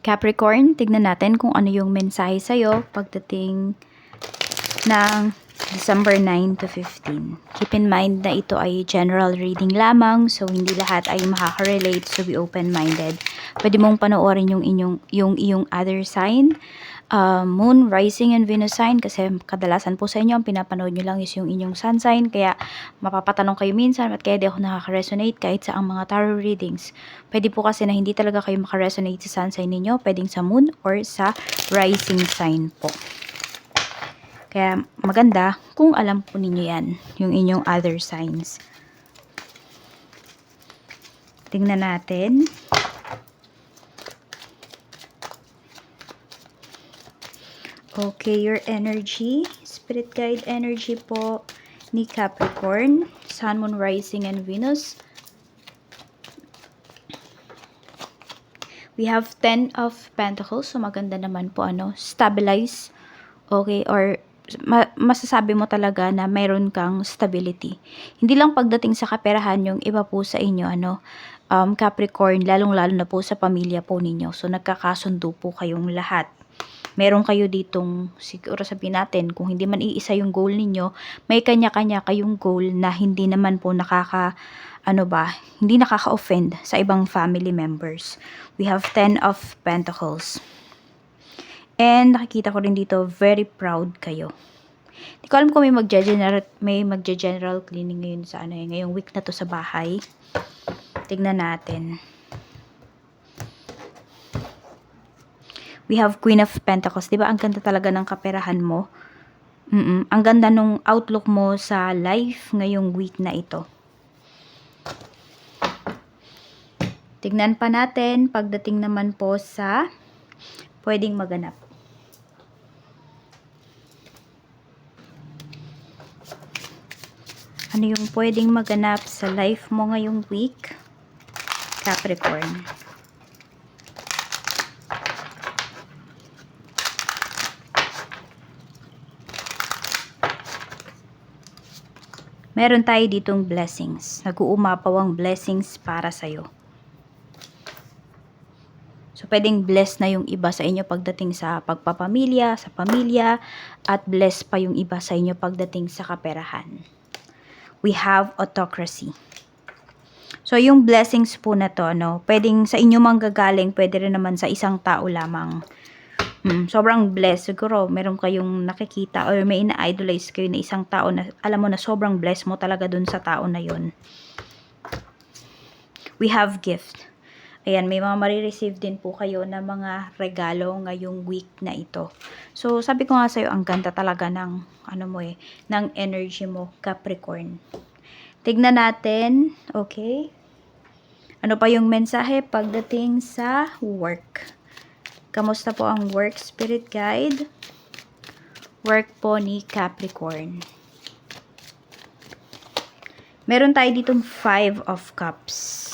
Capricorn, tignan natin kung ano yung mensahe sa'yo pagdating ng December 9 to 15. Keep in mind na ito ay general reading lamang, so hindi lahat ay makaka-relate, so be open-minded. Pwede mong panoorin yung inyong yung iyong other sign, uh, moon, rising, and Venus sign kasi kadalasan po sa inyo ang pinapanood nyo lang is yung inyong sun sign kaya mapapatanong kayo minsan at kaya di ako nakaka-resonate kahit sa ang mga tarot readings. Pwede po kasi na hindi talaga kayo makaresonate sa sun sign ninyo, pwedeng sa moon or sa rising sign po. Kaya maganda kung alam po ninyo yan, yung inyong other signs. Tingnan natin. Okay, your energy, spirit guide energy po ni Capricorn, Sun, Moon, Rising, and Venus. We have 10 of Pentacles, so maganda naman po ano, stabilize, okay, or ma- masasabi mo talaga na mayroon kang stability. Hindi lang pagdating sa kaperahan yung iba po sa inyo, ano, um, Capricorn, lalong-lalo na po sa pamilya po ninyo. So, nagkakasundo po kayong lahat. Meron kayo ditong, siguro sabihin natin, kung hindi man iisa yung goal ninyo, may kanya-kanya kayong goal na hindi naman po nakaka, ano ba, hindi nakaka-offend sa ibang family members. We have 10 of Pentacles. And nakikita ko rin dito, very proud kayo. Hindi ko alam kung may magja-general, may magja-general cleaning ngayon sa ano, eh, ngayong week na to sa bahay. Tignan natin. We have Queen of Pentacles. Di ba ang ganda talaga ng kaperahan mo? Mm-mm. Ang ganda nung outlook mo sa life ngayong week na ito. Tignan pa natin pagdating naman po sa pwedeng maganap. Ano yung pwedeng maganap sa life mo ngayong week? Capricorn. Meron tayo ditong blessings. Nag-uumapaw ang blessings para sa'yo. So, pwedeng bless na yung iba sa inyo pagdating sa pagpapamilya, sa pamilya, at bless pa yung iba sa inyo pagdating sa kaperahan. We have autocracy. So, yung blessings po na to, no, pwedeng sa inyo manggagaling, pwede rin naman sa isang tao lamang. Hmm, sobrang blessed. Siguro, meron kayong nakikita or may ina-idolize kayo na isang tao na alam mo na sobrang blessed mo talaga dun sa tao na yon. We have gift. Ayan, may mga marireceive din po kayo na mga regalo ngayong week na ito. So, sabi ko nga sa'yo, ang ganda talaga ng, ano mo eh, ng energy mo, Capricorn. Tignan natin, okay? Ano pa yung mensahe pagdating sa work? Kamusta po ang work spirit guide? Work po ni Capricorn. Meron tayo ditong five of cups.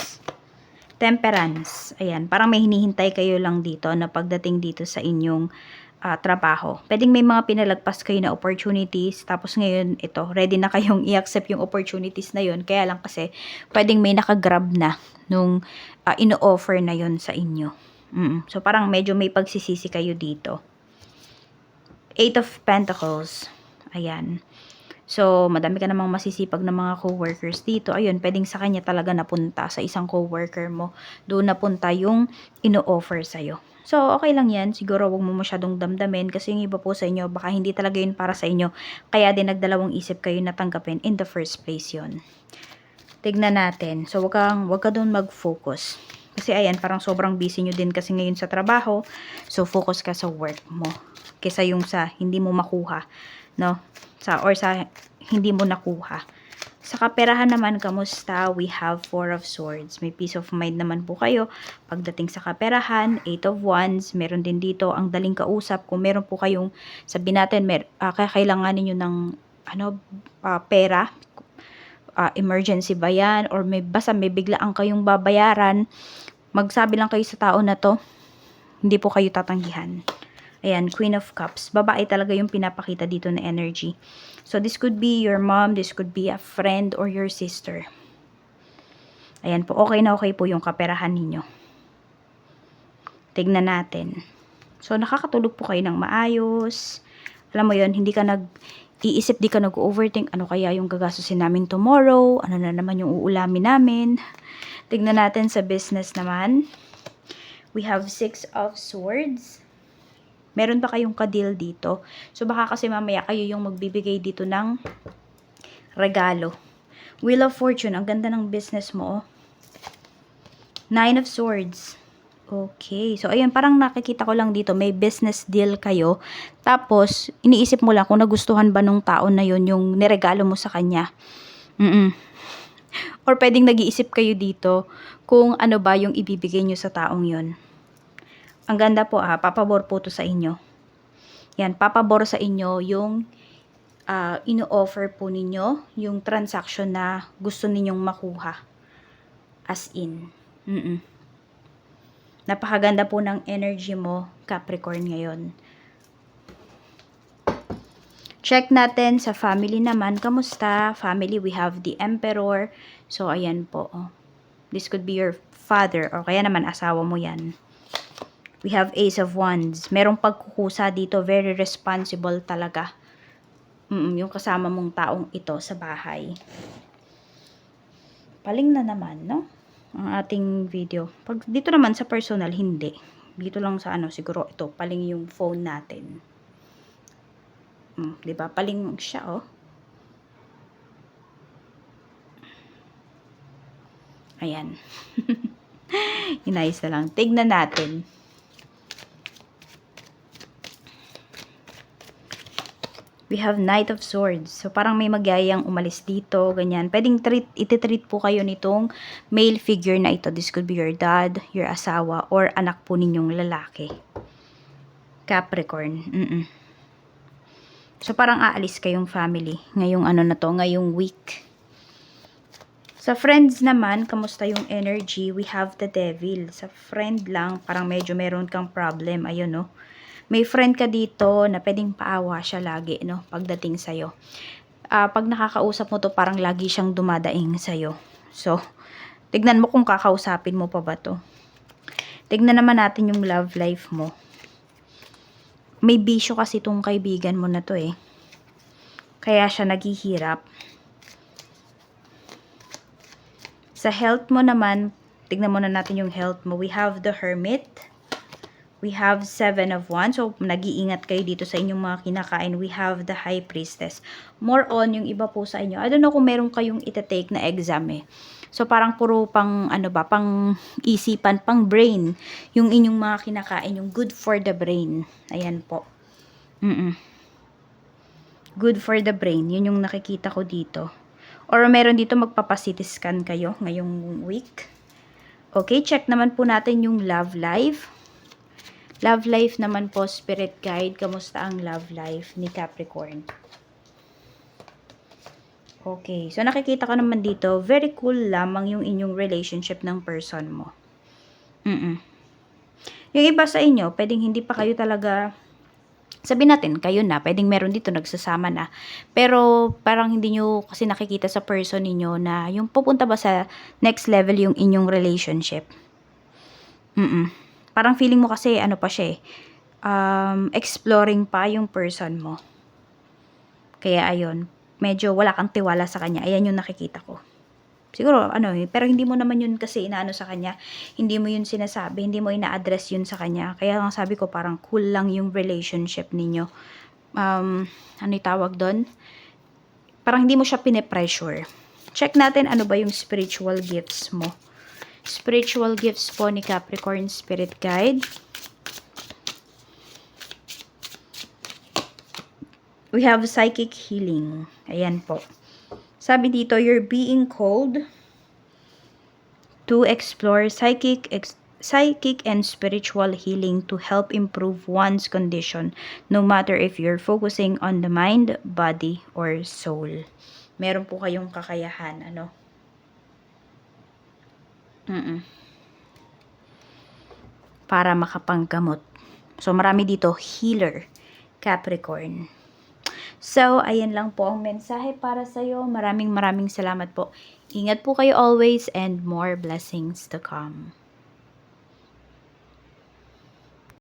Temperance. Ayan, parang may hinihintay kayo lang dito na pagdating dito sa inyong uh, trabaho. Pwedeng may mga pinalagpas kayo na opportunities, tapos ngayon ito, ready na kayong i-accept yung opportunities na yun. Kaya lang kasi, pwedeng may nakagrab na nung uh, ino-offer na yun sa inyo. Mm, so, parang medyo may pagsisisi kayo dito. Eight of Pentacles. Ayan. So, madami ka namang masisipag na mga co-workers dito. Ayun, pwedeng sa kanya talaga napunta sa isang co-worker mo. Doon napunta yung ino-offer sa'yo. So, okay lang yan. Siguro wag mo masyadong damdamin kasi yung iba po sa inyo, baka hindi talaga yun para sa inyo. Kaya din nagdalawang isip kayo na tanggapin in the first place yun. Tignan natin. So, wag, kang, wag ka doon mag-focus. Kasi ayan, parang sobrang busy nyo din kasi ngayon sa trabaho. So, focus ka sa work mo. Kesa yung sa hindi mo makuha. No? Sa, or sa hindi mo nakuha. Sa kaperahan naman, kamusta? We have Four of Swords. May peace of mind naman po kayo. Pagdating sa kaperahan, Eight of Wands. Meron din dito ang daling kausap. Kung meron po kayong, sabi natin, mer uh, kailangan niyo ng ano, uh, pera, uh, emergency ba yan? Or may, basta may biglaan kayong babayaran, magsabi lang kayo sa tao na to, hindi po kayo tatanggihan. Ayan, Queen of Cups. Babae talaga yung pinapakita dito na energy. So, this could be your mom, this could be a friend or your sister. Ayan po, okay na okay po yung kaperahan ninyo. Tignan natin. So, nakakatulog po kayo ng maayos. Alam mo yon hindi ka nag iisip, di ka nag-overthink, ano kaya yung gagastusin namin tomorrow, ano na naman yung uulamin namin. Tignan natin sa business naman. We have six of swords. Meron ba kayong kadil dito? So, baka kasi mamaya kayo yung magbibigay dito ng regalo. Wheel of Fortune, ang ganda ng business mo, oh. Nine of Swords. Okay. So, ayun, parang nakikita ko lang dito, may business deal kayo. Tapos, iniisip mo lang kung nagustuhan ba nung taon na yun yung niregalo mo sa kanya. Mm Or pwedeng nag-iisip kayo dito kung ano ba yung ibibigay nyo sa taong yun. Ang ganda po ah, papabor po to sa inyo. Yan, papabor sa inyo yung uh, ino-offer po ninyo yung transaction na gusto ninyong makuha. As in. Mm-mm. Napakaganda po ng energy mo, Capricorn, ngayon. Check natin sa family naman. Kamusta? Family, we have the Emperor. So, ayan po. This could be your father or kaya naman asawa mo yan. We have Ace of Wands. Merong pagkukusa dito. Very responsible talaga. Mm, yung kasama mong taong ito sa bahay. Paling na naman, no? Ang ating video. Pag dito naman sa personal, hindi. Dito lang sa ano, siguro ito, paling yung phone natin. Mm, 'di ba? Paling siya, oh. Ayan. Inayos na lang. Tignan natin. We have Knight of Swords. So, parang may magyayang umalis dito, ganyan. Pwedeng treat, iti-treat po kayo nitong male figure na ito. This could be your dad, your asawa, or anak po ninyong lalaki. Capricorn. Mm -mm. So, parang aalis kayong family ngayong ano na to, ngayong week. Sa friends naman, kamusta yung energy? We have the devil. Sa friend lang, parang medyo meron kang problem. Ayun, no? May friend ka dito na pwedeng paawa siya lagi, no? Pagdating sa'yo. Uh, pag nakakausap mo to, parang lagi siyang dumadaing sa'yo. So, tignan mo kung kakausapin mo pa ba to. Tignan naman natin yung love life mo. May bisyo kasi tong kaibigan mo na to eh. Kaya siya naghihirap. Sa health mo naman, tignan muna natin yung health mo. We have the hermit We have seven of wands. So, nag-iingat kayo dito sa inyong mga kinakain. We have the high priestess. More on yung iba po sa inyo. I don't know kung meron kayong itatake na exam eh. So, parang puro pang, ano ba, pang isipan, pang brain. Yung inyong mga kinakain, yung good for the brain. Ayan po. Mm, -mm. Good for the brain. Yun yung nakikita ko dito. Or meron dito magpapacity scan kayo ngayong week. Okay, check naman po natin yung love life. Love life naman po, spirit guide. Kamusta ang love life ni Capricorn? Okay. So, nakikita ko naman dito, very cool lamang yung inyong relationship ng person mo. Mm, -mm. Yung iba sa inyo, pwedeng hindi pa kayo talaga, sabi natin, kayo na, pwedeng meron dito, nagsasama na. Pero, parang hindi nyo kasi nakikita sa person ninyo na yung pupunta ba sa next level yung inyong relationship. Mm, -mm parang feeling mo kasi ano pa siya eh, um, exploring pa yung person mo. Kaya ayun, medyo wala kang tiwala sa kanya. Ayan yung nakikita ko. Siguro, ano eh, pero hindi mo naman yun kasi inaano sa kanya. Hindi mo yun sinasabi, hindi mo ina-address yun sa kanya. Kaya lang sabi ko, parang cool lang yung relationship ninyo. Um, ano yung tawag doon? Parang hindi mo siya pine-pressure. Check natin ano ba yung spiritual gifts mo spiritual gifts po ni Capricorn Spirit Guide. We have psychic healing. Ayan po. Sabi dito, you're being called to explore psychic ex psychic and spiritual healing to help improve one's condition no matter if you're focusing on the mind, body, or soul. Meron po kayong kakayahan, ano, Mm-mm. Para makapanggamot. So, marami dito, healer, Capricorn. So, ayan lang po ang mensahe para sa'yo. Maraming maraming salamat po. Ingat po kayo always and more blessings to come.